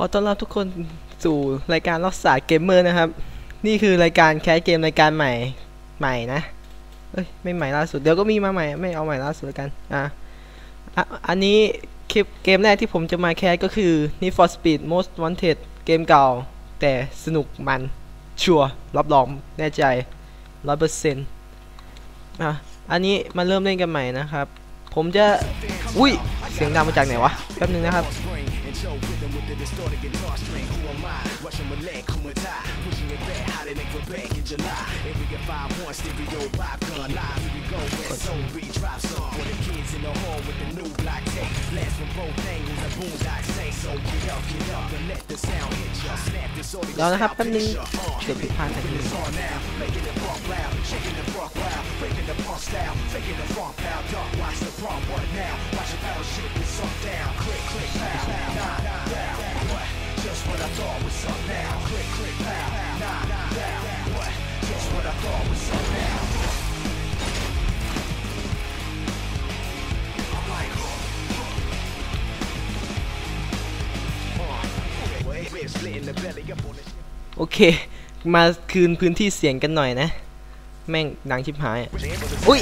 อต้อนรับทุกคนสู่รายการลอกสายเกมเมอร์นะครับ นี่คือรายการแคสเกมรายการใหม่ใหม่นะเอ้ยไม่ใหม่ล่าสุดเดี๋ยวก็มีมาใหม่ไม่เอาใหม่ล่าสุดแล้วกันอะอะอันนี้คลิปเกมแรกที่ผมจะมาแคสก็คือ Need for Speed Most Wanted เกมเก่า แต่สนุกมันชัวร์รับรองแน่ใจร้อยเปอร์เซ็นต์อะอันนี้มาเริ่มเล่นกันใหม่นะครับ ผมจะ อุ้ยเสียงดังมาจากไหนวะแป๊บนึงนะครับ the distorted guitar string Who am I? Rushing my leg, Russian roulette, tie. Pushing it back, hot in Quebec in July. Get 5-1, stereo, pop gun Live, here we go, West so we drop song For the kids in the hall with the new black tape. Blast from both angles, the boondock say So get up, get up, and let the sound hit ya. Snap this audio, stop picture On, making this on now. Making it rock loud, shaking the rock loud. Breaking the punk style, faking the funk pow Dark, watch the prom, what now? Watch the battleship, it's up down. Click, click, pow, pow, nah, Just what I thought was up now Click, click, pow, nah, down What? Just what I thought was up now I'm like, huh? โอเค มาคืนพื้นที่เสียงกันหน่อยนะ แม่งดังชิบหายอุ้ย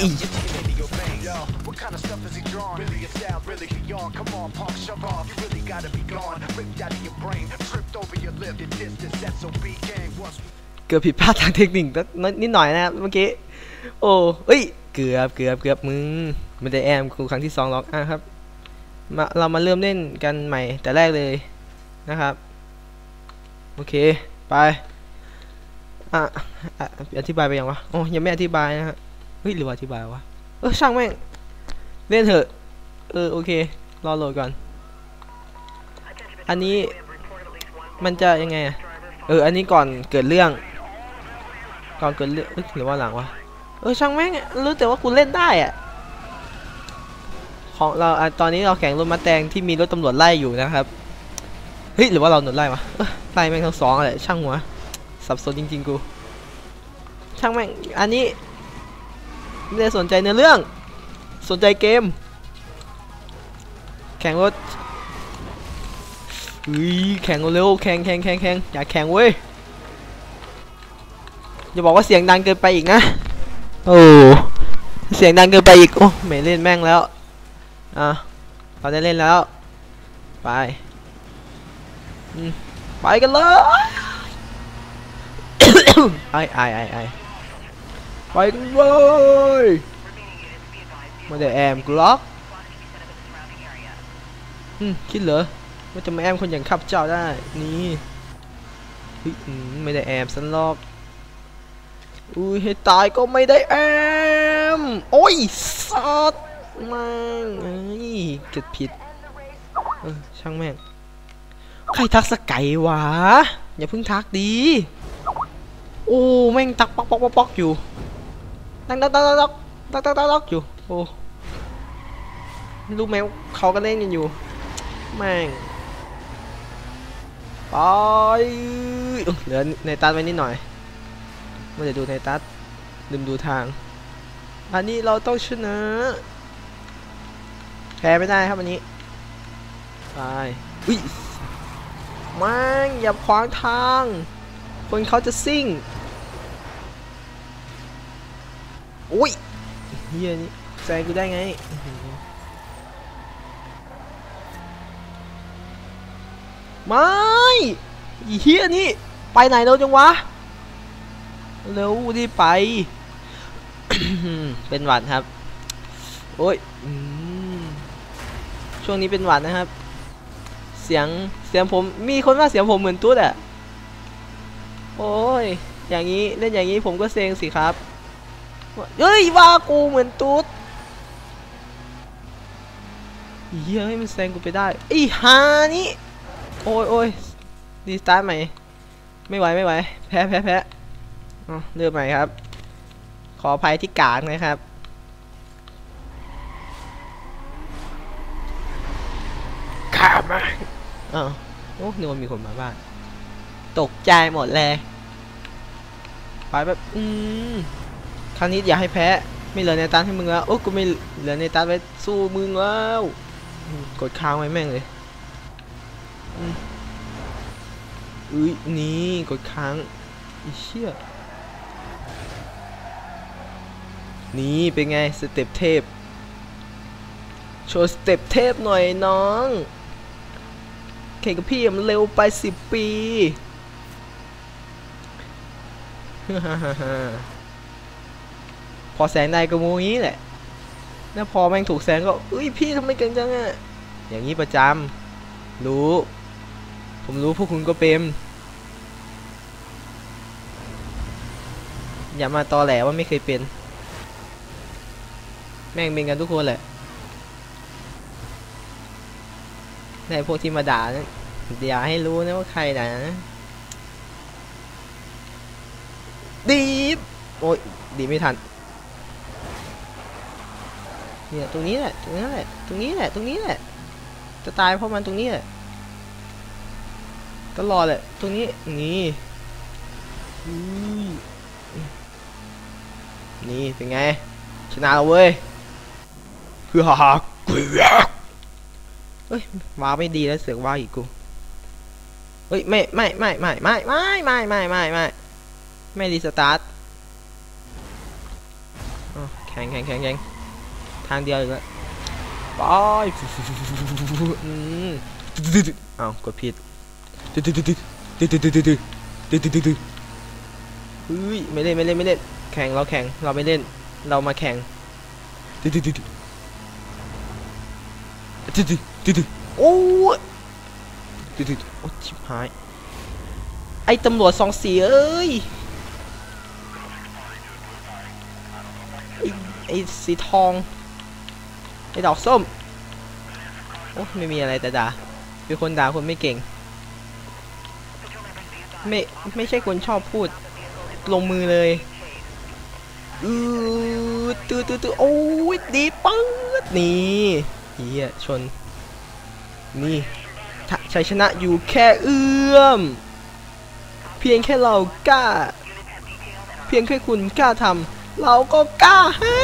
อุ้ย What kind of stuff is he drawing? Really a style, really beyond. Come on, punk, shove off. You really gotta be gone. Ripped out of your brain, tripped over your lip. The distance, that's OB gang. Once เกือบผิดพลาดทางเทคนิคนิดหน่อยนะครับเมื่อกี้ โอ้เอ้ย เกือบเกือบเกือบมึง ไม่ได้แอมกูครั้งที่สองหรอกอะครับมาเรามาเริ่มเล่นกันใหม่แต่แรกเลยนะครับ โอเค ไป อะ อธิบายไปยังวะ โอ้ยังไม่อธิบายนะฮะ เฮ้ยหรือว่าอธิบายวะ เออช่างแม่ง เล่นเถอะ เออ โอเค รอโหลดก่อน อันนี้มันจะยังไงอะเออ อันนี้ก่อนเกิดเรื่อง ก่อนเกิดเรื่องหรือว่าหลังวะ เออ ช่างแม่ง รู้แต่ว่ากูเล่นได้อะของเราอตอนนี้เราแข่งรถมาแตงที่มีรถตำรวจไล่อยู่นะครับ เฮ้ย หรือว่าเราโดนไล่วะไล่แม่งทั้งสองเลยช่างหัว สับสนจริงๆกู ช่างแม่ง อันนี้ ไม่ได้สนใจเนื้อเรื่อง สนใจเกม แข่งรถเฮ้ยแข่งเร็วๆแข่งแข่งแข่งแข่งอยากแข่งเว้ย อย่าบอกว่าเสียงดังเกินไปอีกนะ โอ้เสียงดังเกินไปอีก โอ้ไม่เล่นแม่งแล้ว อะเราได้เล่นแล้ว ไปอืมไปกันเลยไอ้ไอ้ไอ้ ไปกันเลยมาเดี๋ยวแอมกล็อกอืมคิดเหรอว่าจะมาแอมคนอย่างข้าพเจ้าได้ นี่ไม่ได้แอมสันหรอกอุ้ยให้ตายก็ไม่ได้แอม โอ้ยสัตว์ม่งเอ้ยเกิดผิดช่างแม่ง ใครทักสกายวะ อย่าเพิ่งทักดี โอ้ แม่งตักป๊อกป๊อกป๊อกป๊อ ตั้งตั้งตั้งตั้งตั้งตั้งอยู่โอ้ลูกแมวเขาก็เล่นกันอยู่แม่งไปเหลือในตัดไว้นิดหน่อยมันจะดูในตัดลืมดูทาง อันนี้เราต้องชนะแพ้ไม่ได้ครับอันนี้ไปอุ้ยแม่งอย่าขวางทาง คนเขาจะซิ่ง อุ้ยเฮียนี่แซงกูได้ไงไม่เฮียนี่ไปไหนแล้วจังวะเร็วรีบไป เป็นหวัดครับ โอ้ยอช่วงนี้เป็นหวัดนะครับ เสียงเสียงผมมีคนว่าเสียงผมเหมือนตุ๊ดอะโอ้ยอย่างนี้เล่นอย่างนี้ผมก็เซ็งสิครับ เฮ้ยว่ากูเหมือนตุ๊ดเฮ้ยมันแซงกูไปได้ไอ้ฮานี่โอ้ยโอ้ยดีสตาร์ทใหม่ไม่ไหวไม่ไหวแพ้แพ้แพ้อ๋อเริ่มใหม่ครับ ขออภัยที่กลางนะครับข้ามาอ้าวโอ้นึกว่ามีคนมาบ้านตกใจหมดเลยไปแบบ อืม ครั้งนี้อย่าให้แพ้ ไม่เหลือในตันให้มึงแล้วโอ้กูไม่เหลือในตันไว้สู้มึงแล้วกดค้างไว้แม่งเลยอุ้ยนี่กดค้างไอ้เชี่ยนี่เป็นไงสเต็ปเทพโชว์สเต็ปเทพหน่อยน้องแข่งกับพี่มันเร็วไปสิบปี พอแสงได้ก็มูงี้แหละ แล้วพอแม่งถูกแสงก็อุ้ยพี่ทำไมเก่งจังอะอย่างนี้ประจำรู้ ผมรู้พวกคุณก็เป็นอย่ามาตอแหลว่าไม่เคยเป็น แม่งเป็นกันทุกคนแหละในพวกที่มาด่านะเดี๋ยวให้รู้นะว่าใครนะดีบโอ้ยดีไม่ทัน เนี่ยตรงนี้แหละตรงนี้แหละตรงนี้แหละตรงนี้แหละจะตายเพราะมันตรงนี้แหละตลอดแหละตรงนี้นี่นี่เป็นไงชนะแล้วเว้ยเพื่อหักเกลียกเฮ้ยว้าไม่ดีแล้วเสือกว้าอีกกูเฮ้ยไม่ไม่ไม่ไม่ไม่ไม่ไม่ไม่ไม่ไม่ไม่รีสตาร์ทแข็งแข็งแข็งแข็ง ทางเดียวอีกแล้วไปอืมอ้าวกดผิดเฮ้ยไม่เล่นไม่เล่นไม่เล่นแข่งเราแข่งเราไม่เล่น เรามาแข่งโอ้ยโอ้ชิบหาย ไอ้ตำรวจสองสีเอ้ยไอ้ไอ้สีทองไอ้ ดอกส้ม โอ้ไม่มีอะไรแต่ด่าเป็นคนด่าคนไม่เก่ง ไม่ไม่ใช่คนชอบพูด ลงมือเลยอือตือตือตือโอ้ยดีปังนี่เฮียชน นี่ถ้าชัยชนะอยู่แค่เอื้อม เพียงแค่เรากล้า เพียงแค่คุณกล้าทำเราก็กล้าให้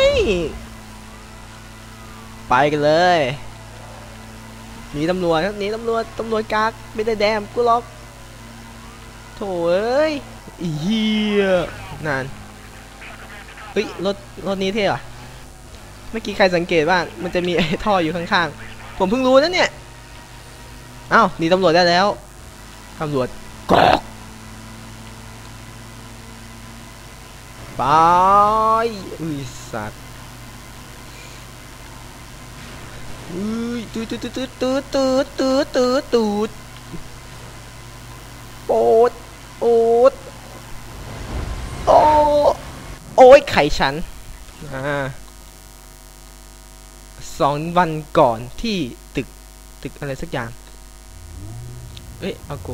ไปกันเลยหนีตำรวจครับหนีตำรวจตำรวจกากไม่ได้แดมกูล็อกโถเอ้ยเฮียนานเฮ้ยรถรถนี้เท่อะเมื่อกี้ใครสังเกตบ้างมันจะมีไอ้ท่ออยู่ข้างๆ ผมเพิ่งรู้นะเนี่ยอ้าวหนีตำรวจได้แล้วตำรวจกอกไปอุ้ยสัตว์ อุ้ยตูดตูดตูดตูดตูดตูดตูดตูดโอ๊ดโอ๊ดโอ้โอ้ยไข่ฉันอ่าสองวันก่อนที่ตึกตึกอะไรสักอย่าง เอ้ยอาโก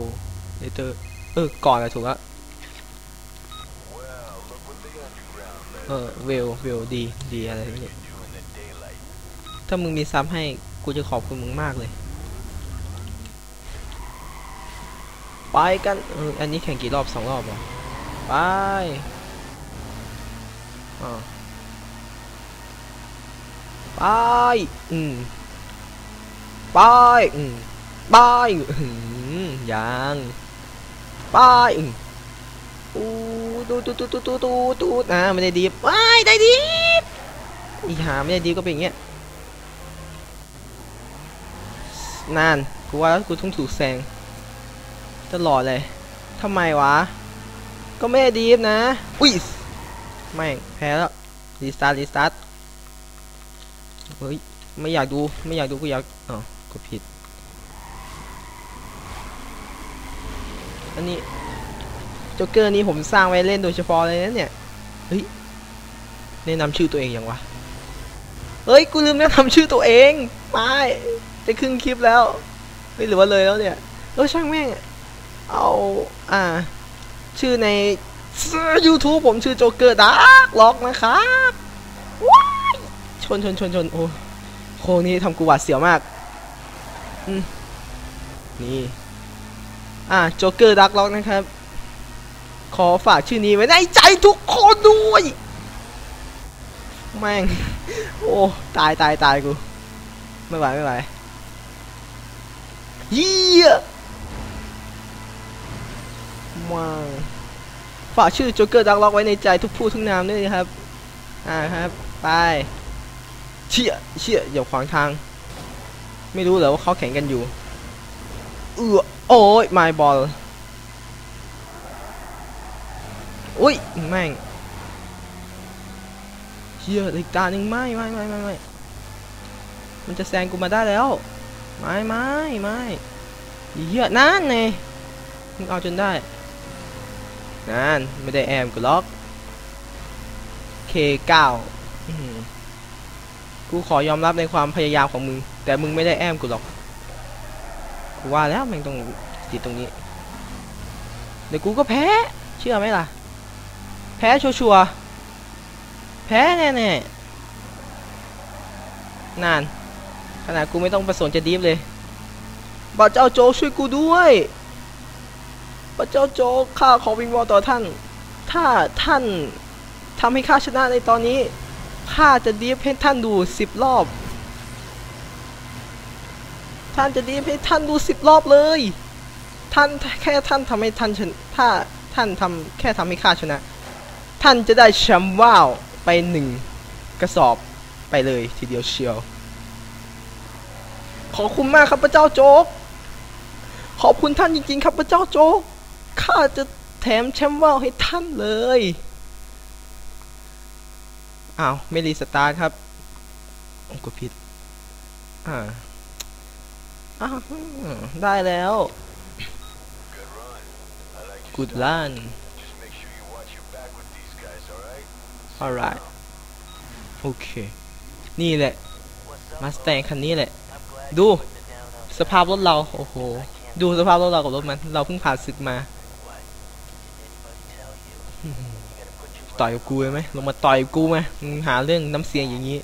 เลเตอร์เออ ก่อนอะถูกแล้วเออเวลเวลดี ดีอะไรนี่ ถ้ามึงมีซ้ำให้กูจะขอบคุณมึงมากเลย ไปกันอออันนี้แข่งกี่รอบสองรอบเหรอไปอ่าไปอืมไปอืมไปอืมยังไปอืมอู้ตูตูตูตูตูตูตูอ่าไม่ได้ดีบว้ายได้ดีอีหาไม่ได้ดีก็เป็นอย่างเงี้ย นานกูว่าแล้วกูต้องถูกแซงตลอดเลยทำไมวะ ก็ไม่ดีฟนะ อุ้ยไม่แพ้แล้วรีสตาร์ทรีสตาร์ทเฮ้ยไม่อยากดูไม่อยากดูกูอยากอ๋อกดผิด อันนี้โจ๊กเกอร์นี้ผมสร้างไว้เล่นโดยเฉพาะเลยนะเนี่ย เฮ้ยแนะนำชื่อตัวเองยังวะ เฮ้ย กูลืมแนะนำชื่อตัวเองไม่ จะครึ่งคลิปแล้วเฮ้ยหรือว่าเลยแล้วเนี่ยเออช่างแม่งเอาอ่า ชื่อใน YouTube ผมชื่อโจเกอร์ดาร์กล็อกนะครับว้ายชนชนชนชนโอ้โคนี้ทำกูหวาดเสียวมากนี่ อ่าโจเกอร์ดาร์กล็อกนะครับ ขอฝากชื่อนี้ไว้ในใจทุกคนด้วย แม่ง โอ้ ตายตายตายกู ไม่ไหวไม่ไหว เยี่ยว้าวฝากชื่อโจ๊กเกอร์ดักล็อกไว้ในใจทุกผู้ทุกนามด้วยนะครับ อ่าครับ ไป เชี่ยเชี่ยอย่าขวางทาง ไม่รู้เหรอว่าเขาแข่งกันอยู่ เออโอ้ยไม่บอลอุ้ยแม่งเชี่ยอีกตาหนึ่งไม่ไม่ไม่ไม่ไม่มันจะแซงกูมาได้แล้ว ไม่ไม่ไม่เหี้ยนั่นไงมึงเอาจนได้นั่นไม่ได้แอมกูล็อก K9 อื้อหือกูขอยอมรับในความพยายามของมึง แต่มึงไม่ได้แอมกูหรอกกูว่าแล้วม่งต้องติดตรงนี้เดี๋ยวกูก็แพ้เชื่อไหมล่ะ แพ้ชัวร์แพ้แน่ๆนาน ขนาดกูไม่ต้องประสงค์จะดีฟเลยพระเจ้าโจช่วยกูด้วยพระเจ้าโจข้าขอวิงวอนต่อท่าน ถ้าท่านทำให้ข้าชนะในตอนนี้ข้าจะดีฟให้ท่านดูสิบรอบ ท่านจะดีฟให้ท่านดูสิบรอบเลย ท่านแค่ท่านทำให้ท่านชนะถ้าท่านทำแค่ทำให้ข้าชนะ ท่านจะได้แชมป์ว้าวไปหนึ่งกระสอบไปเลยทีเดียวเชียว ขอคุณมากครับพระเจ้าโจ๊ก ขอบคุณท่านจริงๆ ครับพระเจ้าโจ๊ก ข้าจะแถมแชมป์ว่าวให้ท่านเลย อ้าวไม่รีสตาร์ทครับโอ้กดผิด อ่า อ้าวได้แล้ว Good run alright โอเค นี่แหละมาส t ต n คันนี้แหละ ดูสภาพรถเรา โอ้โห ดูสภาพรถเรากับรถมัน เราเพิ่งผ่านศึกมา ต่อยกับกูเลยไหมลงมาต่อยกับกูไหมมึงหาเรื่องน้ำเสียงอย่างนี้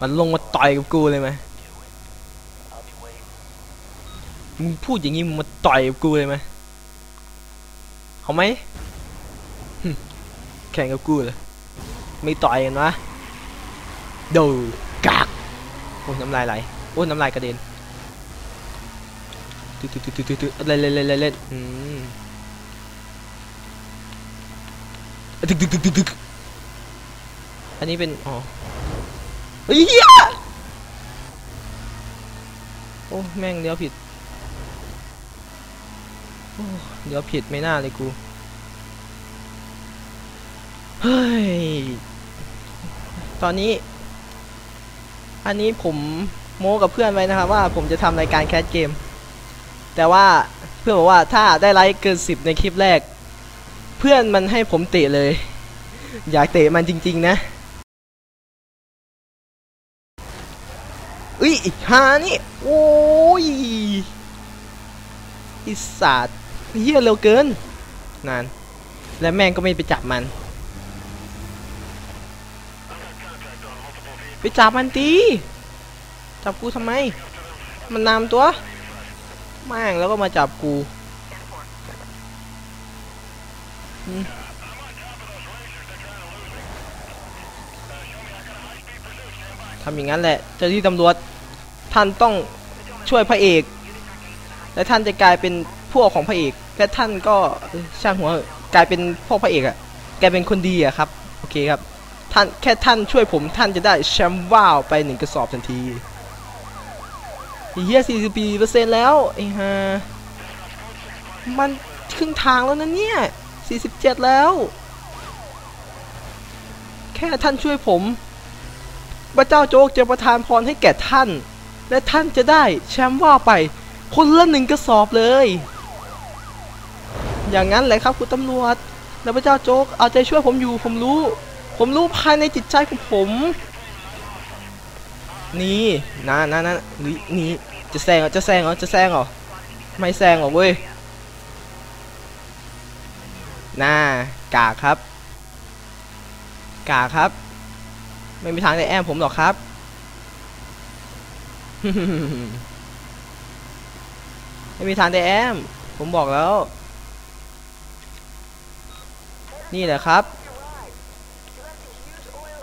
มันลงมาต่อยกับกูเลยไหมมึงพูดอย่างนี้มึงมาต่อยกับกูเลยไหมเอาไหมแข่งกับกูเลยไม่ต่อยกันวะดูกากโอ้น้ำลายไหล อ้ยน้ำลายกระเด็นตึ๊ดตึ๊ดตึ๊ดตึ๊ดตึ๊ดเล่นเล่นเล่นเล่นเล่นอืมตึกตึกตึกตึกตึกอันนี้เป็นอ๋อเฮ้ยเหี้ยโอ้แม่งเลี้ยวผิดโอ้เลี้ยวผิดไม่น่าเลยกูเฮ้ยตอนนี้ อันนี้ผม โม้กับเพื่อนไว้นะครับว่าผมจะทำรายการแคสเกม แต่ว่าเพื่อนบอกว่าถ้าได้ไลค์เกินสิบในคลิปแรก เพื่อนมันให้ผมเตะเลย อยากเตะมันจริง ๆ นะอุ้ยอีกฮานี่ โอ้ยอิสัตว์เฮียเร็วเกินนานและแม่งก็ไม่ไปจับมัน ไปจับมันตี จับกูทำไม มันนำตัวแม่งแล้วก็มาจับกูทำอย่างนั้นแหละ เจ้าที่ตำรวจ ท่านต้องช่วยพระเอก และท่านจะกลายเป็นพวกของพระเอก และท่านก็ช่างหัวกลายเป็นพวกพระเอกอะกลายเป็นคนดีอะครับ โอเคครับ ท่านแค่ท่านช่วยผมท่านจะได้แชมป์ว้าวไปหนึ่งกระสอบทันที เฮียสี่สิบปีเปอร์เซ็นต์แล้วไอ้ห่ามันครึ่งทางแล้วนะเนี่ยสี่สิบเจ็ดแล้ว แค่ท่านช่วยผม พระเจ้าโจ๊กจะประทานพรให้แก่ท่าน และท่านจะได้แชมป์ว่าไป คนละหนึ่งกระสอบเลย อย่างนั้นแหละครับคุณตำรวจ แล้วพระเจ้าโจ๊กเอาใจช่วยผมอยู่ผมรู้ ผมรู้ภายในจิตใจของผม นี่นะนะนะนี่จะแซงเหรอจะแซงเหรอจะแซงเหรอไม่แซงหรอกเว้ยน่ากาครับ กาครับ ไม่มีทางได้แอมผมหรอกครับไม่มีทางได้แอม ผมบอกแล้ว นี่แหละครับ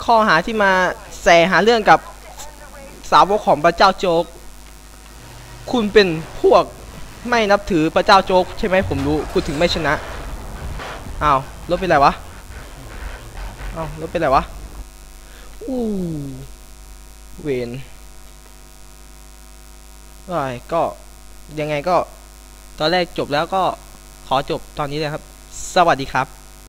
ข้อหาที่มาแสหาเรื่องกับ สาวกของพระเจ้าโจ๊ก คุณเป็นพวกไม่นับถือพระเจ้าโจ๊กใช่ไหมผมรู้ คุณถึงไม่ชนะ อ้าวรถเป็นไรวะ อ้าวรถเป็นไรวะ อู้เวนไอ้ก็ยังไงก็ตอนแรกจบแล้วก็ขอจบตอนนี้เลยครับ สวัสดีครับ